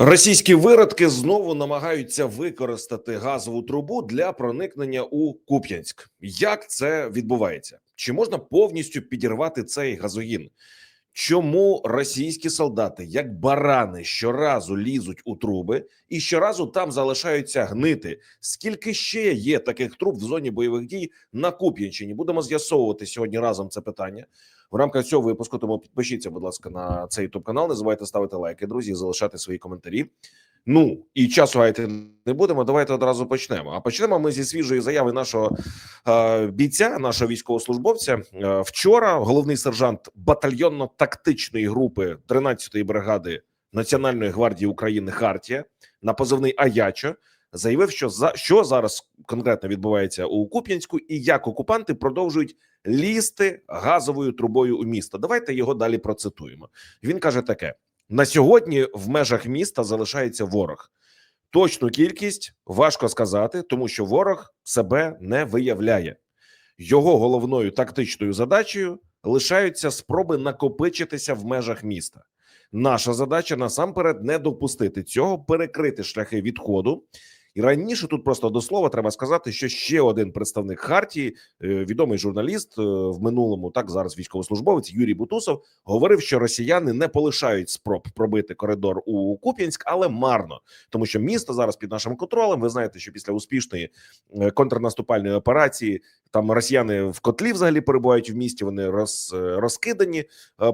Російські виродки знову намагаються використати газову трубу для проникнення у Куп'янськ. Як це відбувається? Чи можна повністю підірвати цей газогін? Чому російські солдати, як барани, щоразу лізуть у труби і щоразу там залишаються гнити? Скільки ще є таких труб в зоні бойових дій на Куп'янщині? Будемо з'ясовувати сьогодні разом це питання в рамках цього випуску. Тому підпишіться, будь ласка, на цей ютуб канал. Не забувайте ставити лайки, друзі, і залишати свої коментарі. Ну і часу гаяти не будемо. Давайте одразу почнемо. А почнемо ми зі свіжої заяви нашого е, бійця, нашого військовослужбовця. Е, вчора головний сержант батальйонно-тактичної групи 13-ї бригади Національної гвардії України Хартія на позивний Аячо заявив, що за що зараз конкретно відбувається у Куп'янську, і як окупанти продовжують лізти газовою трубою у місто. Давайте його далі процитуємо. Він каже таке: на сьогодні в межах міста залишається ворог. Точну кількість важко сказати, тому що ворог себе не виявляє. Його головною тактичною задачею лишаються спроби накопичитися в межах міста. Наша задача насамперед не допустити цього, перекрити шляхи відходу. І раніше тут просто до слова треба сказати, що ще один представник Хартії, е, відомий журналіст е, в минулому, так зараз військовослужбовець Юрій Бутусов, говорив, що росіяни не полишають спроб пробити коридор у Куп'янськ, але марно, тому що місто зараз під нашим контролем. Ви знаєте, що після успішної е, контрнаступальної операції там росіяни в котлі взагалі перебувають в місті. Вони роз, розкидані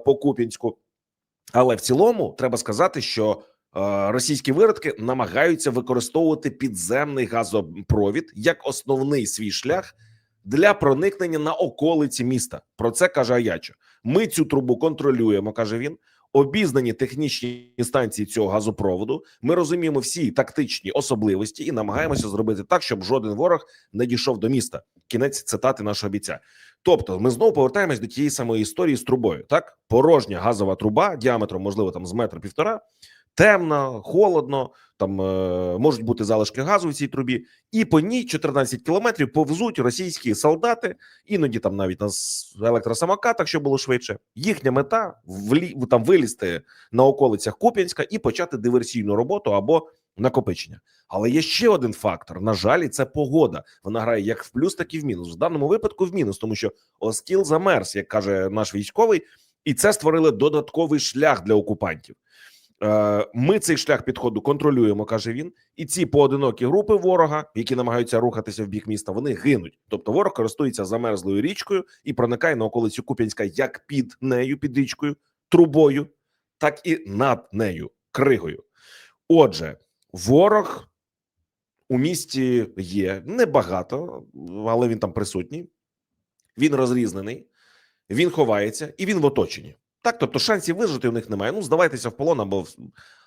по Куп'янську. Але в цілому треба сказати, що російські виродки намагаються використовувати підземний газопровід як основний свій шлях для проникнення на околиці міста. Про це каже Аячо. Ми цю трубу контролюємо, каже він. Обізнані технічні станції цього газопроводу. Ми розуміємо всі тактичні особливості і намагаємося зробити так, щоб жоден ворог не дійшов до міста. Кінець цитати нашого бійця. Тобто, ми знову повертаємось до тієї самої історії з трубою. Так, порожня газова труба діаметром, можливо, там з метра півтора, темна, холодно. Там е, можуть бути залишки газу в цій трубі, і по ній 14 кілометрів повзуть російські солдати, іноді там навіть на електросамокатах, що було швидше. Їхня мета влі, там вилізти на околицях Куп'янська і почати диверсійну роботу або накопичення. Але є ще один фактор. На жаль, це погода. Вона грає як в плюс, так і в мінус. В даному випадку в мінус, тому що Оскіл замерз, як каже наш військовий, і це створило додатковий шлях для окупантів. Е, Ми цей шлях підходу контролюємо, каже він, і ці поодинокі групи ворога, які намагаються рухатися в бік міста, вони гинуть. Тобто ворог користується замерзлою річкою і проникає на околицю Куп'янська як під нею, під річкою, трубою, так і над нею, кригою. Отже, ворог у місті є небагато, але він там присутній. Він розрізнений, він ховається і він в оточенні. Так, тобто шансів вижити у них немає. Ну, здавайтеся в полон або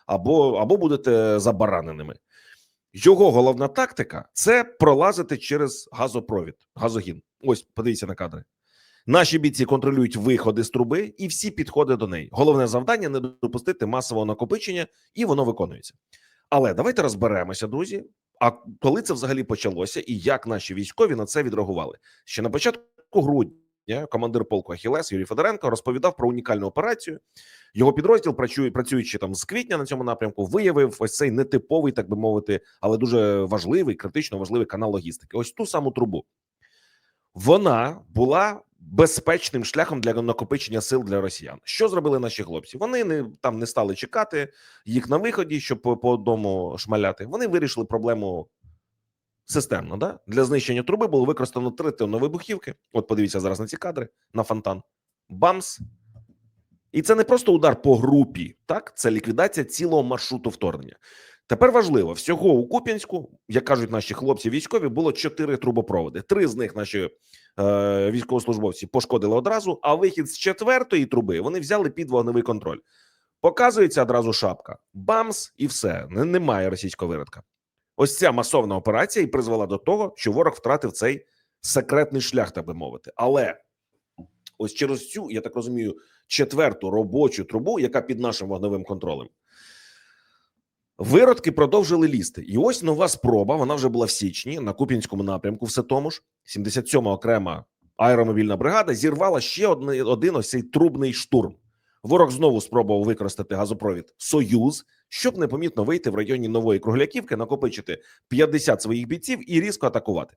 або, або будете забараненими. Його головна тактика це пролазити через газопровід, газогін. Ось подивіться на кадри. Наші бійці контролюють виходи з труби і всі підходи до неї. Головне завдання не допустити масового накопичення, і воно виконується. Але давайте розберемося, друзі. А коли це взагалі почалося, і як наші військові на це відреагували? Ще на початку грудня командир полку Ахілес Юрій Федоренко розповідав про унікальну операцію. Його підрозділ, працюючи там з квітня на цьому напрямку, виявив ось цей нетиповий, так би мовити, але дуже важливий, критично важливий канал логістики. Ось ту саму трубу. Вона була безпечним шляхом для накопичення сил для росіян. Що зробили наші хлопці? Вони не там не стали чекати їх на виході, щоб по, одному шмаляти. Вони вирішили проблему системно. Да? Для знищення труби було використано три вибухівки. От подивіться зараз на ці кадри на фонтан. Бамс. І це не просто удар по групі, так це ліквідація цілого маршруту вторгнення. Тепер важливо всього у Куп'янську, як кажуть наші хлопці військові, було чотири трубопроводи. Три з них наші е, військовослужбовці пошкодили одразу. А вихід з четвертої труби вони взяли під вогневий контроль. Показується одразу шапка, бамс, і все. Немає російського виродка. Ось ця масовна операція і призвела до того, що ворог втратив цей секретний шлях, так би мовити. Але ось через цю, я так розумію, четверту робочу трубу, яка під нашим вогневим контролем. Виродки продовжили лізти, і ось нова спроба. Вона вже була в січні на Куп'янському напрямку. Все тому ж 77-ма окрема аеромобільна бригада зірвала ще один, один ось цей трубний штурм. Ворог знову спробував використати газопровід Союз щоб непомітно вийти в районі нової кругляківки, накопичити 50 своїх бійців і різко атакувати.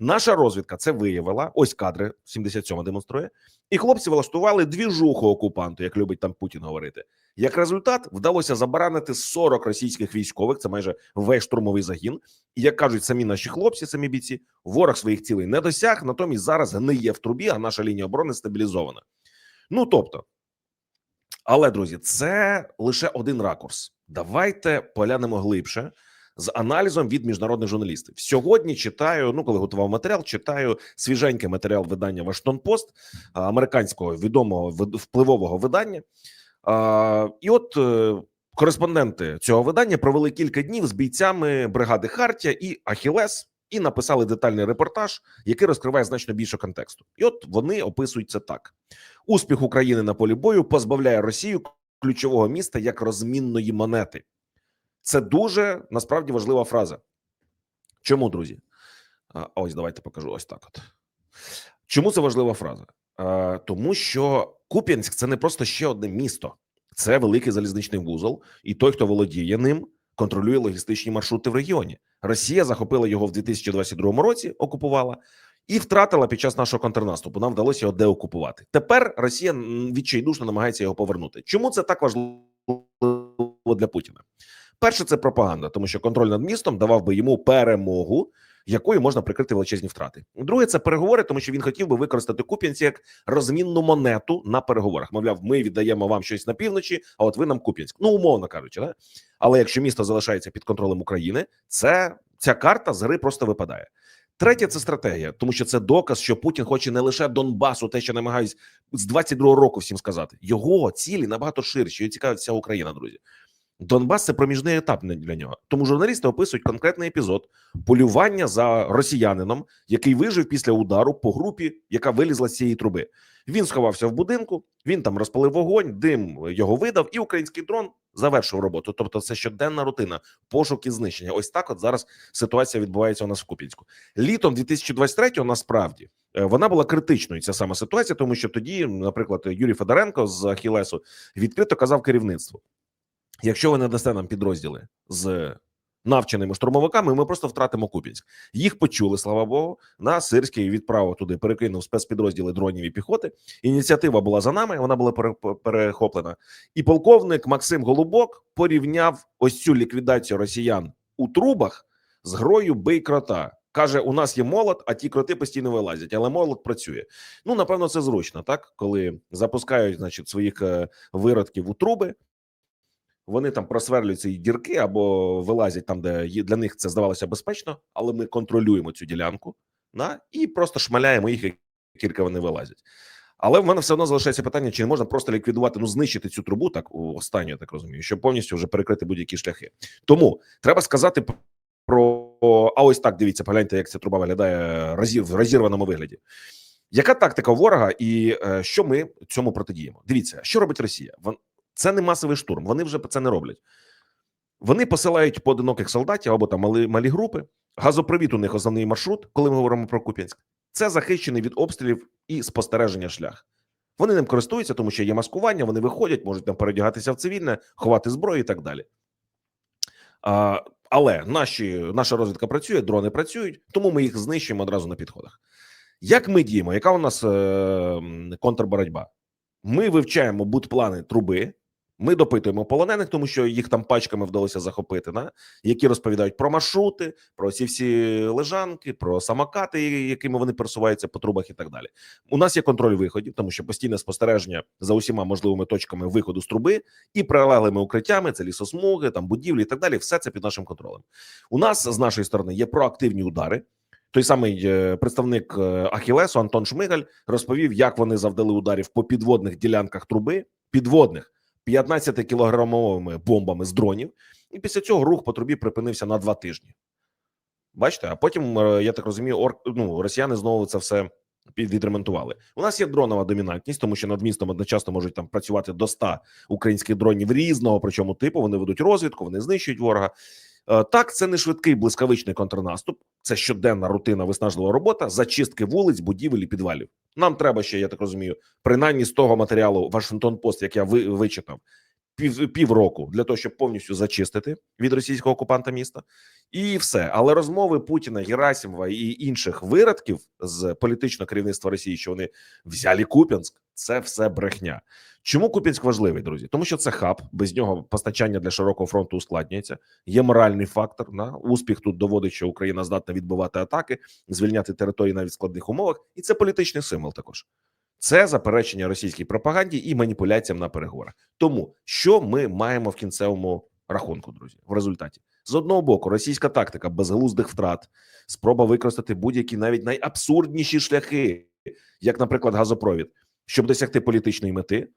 Наша розвідка це виявила. Ось кадри 77 демонструє, і хлопці влаштували двіжуху окупанту, як любить там Путін говорити. Як результат, вдалося забаранити 40 російських військових. Це майже весь штурмовий загін. І як кажуть самі наші хлопці, самі бійці, ворог своїх цілей не досяг. Натомість зараз гниє в трубі, а наша лінія оборони стабілізована. Ну тобто, але друзі, це лише один ракурс. Давайте поглянемо глибше з аналізом від міжнародних журналістів. Сьогодні читаю. Ну, коли готував матеріал, читаю свіженький матеріал видання Вашингтон Пост американського відомого впливового видання. І от е, кореспонденти цього видання провели кілька днів з бійцями бригади Хартія і Ахілес. І написали детальний репортаж, який розкриває значно більше контексту. І от вони описують це так: успіх України на полі бою позбавляє Росію ключового міста як розмінної монети. Це дуже насправді важлива фраза. Чому, друзі? Ось давайте покажу. Ось так. От чому це важлива фраза? Тому що Куп'янськ це не просто ще одне місто, це великий залізничний вузол, і той, хто володіє ним, контролює логістичні маршрути в регіоні. Росія захопила його в 2022 році, окупувала і втратила під час нашого контрнаступу. Нам вдалося його деокупувати. Тепер Росія відчайдушно намагається його повернути. Чому це так важливо для Путіна? Перше, це пропаганда, тому що контроль над містом давав би йому перемогу, якою можна прикрити величезні втрати. Друге, це переговори, тому що він хотів би використати Куп'янці як розмінну монету на переговорах. Мовляв, ми віддаємо вам щось на півночі, а от ви нам Куп'янськ. Ну умовно кажучи, да? але якщо місто залишається під контролем України, це ця карта з гри просто випадає. Третє це стратегія, тому що це доказ, що Путін хоче не лише Донбасу, те, що намагаюсь з 22-го року всім сказати. Його цілі набагато ширші. Його цікавить вся Україна, друзі. Донбас це проміжний етап для нього. Тому журналісти описують конкретний епізод полювання за росіянином, який вижив після удару по групі, яка вилізла з цієї труби. Він сховався в будинку, він там розпалив вогонь, дим його видав, і український дрон завершив роботу. Тобто, це щоденна рутина, пошук і знищення. Ось так, от зараз ситуація відбувається у нас в Купінську. Літом 2023-го насправді е, вона була критичною. Ця сама ситуація, тому що тоді, наприклад, Юрій Федоренко з Ахілесу відкрито казав керівництву: якщо ви не дасте нам підрозділи з навченими штурмовиками, ми просто втратимо Купінськ. Їх почули, слава Богу. На Сирський відправив туди, перекинув спецпідрозділи дронів і піхоти. Ініціатива була за нами, вона була пере- перехоплена. І полковник Максим Голубок порівняв ось цю ліквідацію росіян у трубах з грою бий крота. Каже: у нас є молот, а ті кроти постійно вилазять, але молот працює. Ну напевно, це зручно, так коли запускають, значить, своїх е, виродків у труби. Вони там просверлюють ці дірки або вилазять там, де для них це здавалося безпечно, але ми контролюємо цю ділянку на і просто шмаляємо їх, як тільки вони вилазять. Але в мене все одно залишається питання: чи не можна просто ліквідувати, ну знищити цю трубу, так у останню, я так розумію, щоб повністю вже перекрити будь-які шляхи. Тому треба сказати про а ось так дивіться, погляньте, як ця труба виглядає розір, в розірваному вигляді. Яка тактика ворога, і е, що ми цьому протидіємо? Дивіться, що робить Росія? Це не масовий штурм. Вони вже це не роблять. Вони посилають поодиноких солдатів або там малі, малі групи. Газопровід у них основний маршрут, коли ми говоримо про Куп'янськ. Це захищений від обстрілів і спостереження шлях. Вони ним користуються, тому що є маскування. Вони виходять, можуть там передягатися в цивільне, ховати зброю і так далі. А, але наші, наша розвідка працює, дрони працюють, тому ми їх знищуємо одразу на підходах. Як ми діємо? Яка у нас е, контрборотьба? Ми вивчаємо будплани труби. Ми допитуємо полонених, тому що їх там пачками вдалося захопити, на які розповідають про маршрути, про ці всі лежанки, про самокати, якими вони пересуваються по трубах, і так далі. У нас є контроль виходів, тому що постійне спостереження за усіма можливими точками виходу з труби і прилеглими укриттями, це лісосмуги, там будівлі і так далі. Все це під нашим контролем. У нас з нашої сторони є проактивні удари. Той самий е, представник е, Ахілесу Антон Шмигаль розповів, як вони завдали ударів по підводних ділянках труби, підводних 15 кілограмовими бомбами з дронів, і після цього рух по трубі припинився на два тижні. Бачите, а потім е, я так розумію, ор... ну, росіяни знову це все підремонтували. У нас є дронова домінантність, тому що над містом одночасно можуть там працювати до 100 українських дронів різного, причому типу вони ведуть розвідку, вони знищують ворога. Е, Так, це не швидкий блискавичний контрнаступ, це щоденна рутина виснажлива робота, зачистки вулиць, будівель і підвалів. Нам треба ще, я так розумію, принаймні з того матеріалу Вашингтон Пост, як я ви, вичитав, пів півроку для того, щоб повністю зачистити від російського окупанта міста, і все. Але розмови Путіна, Герасимова і інших виродків з політичного керівництва Росії, що вони взяли Куп'янськ, це все брехня. Чому Куп'янськ важливий, друзі? Тому що це хаб, без нього постачання для широкого фронту ускладнюється. Є моральний фактор. На успіх тут доводить, що Україна здатна відбивати атаки, звільняти території навіть в складних умовах, і це політичний символ. Також це заперечення російській пропаганді і маніпуляціям на переговорах. Тому що ми маємо в кінцевому рахунку, друзі, в результаті з одного боку, російська тактика безглуздих втрат, спроба використати будь-які навіть найабсурдніші шляхи, як, наприклад, газопровід, щоб досягти політичної мети.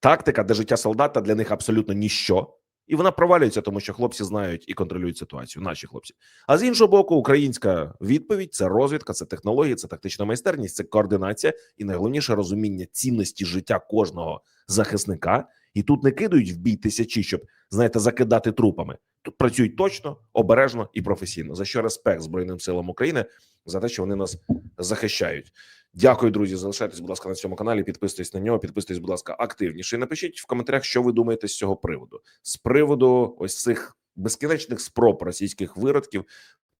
Тактика, де життя солдата для них абсолютно ніщо, і вона провалюється, тому що хлопці знають і контролюють ситуацію. Наші хлопці. А з іншого боку, українська відповідь це розвідка, це технології, це тактична майстерність, це координація і найголовніше розуміння цінності життя кожного захисника. І тут не кидають в бій тисячі, щоб знаєте, закидати трупами. Тут працюють точно, обережно і професійно. За що респект Збройним силам України за те, що вони нас захищають. Дякую, друзі. Залишайтесь, будь ласка, на цьому каналі. Підписуйтесь на нього. Підписуйтесь, будь ласка, активніше. І напишіть в коментарях, що ви думаєте з цього приводу, з приводу ось цих безкінечних спроб російських виродків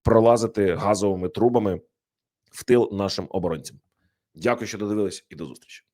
пролазити газовими трубами в тил нашим оборонцям. Дякую, що додивились, і до зустрічі.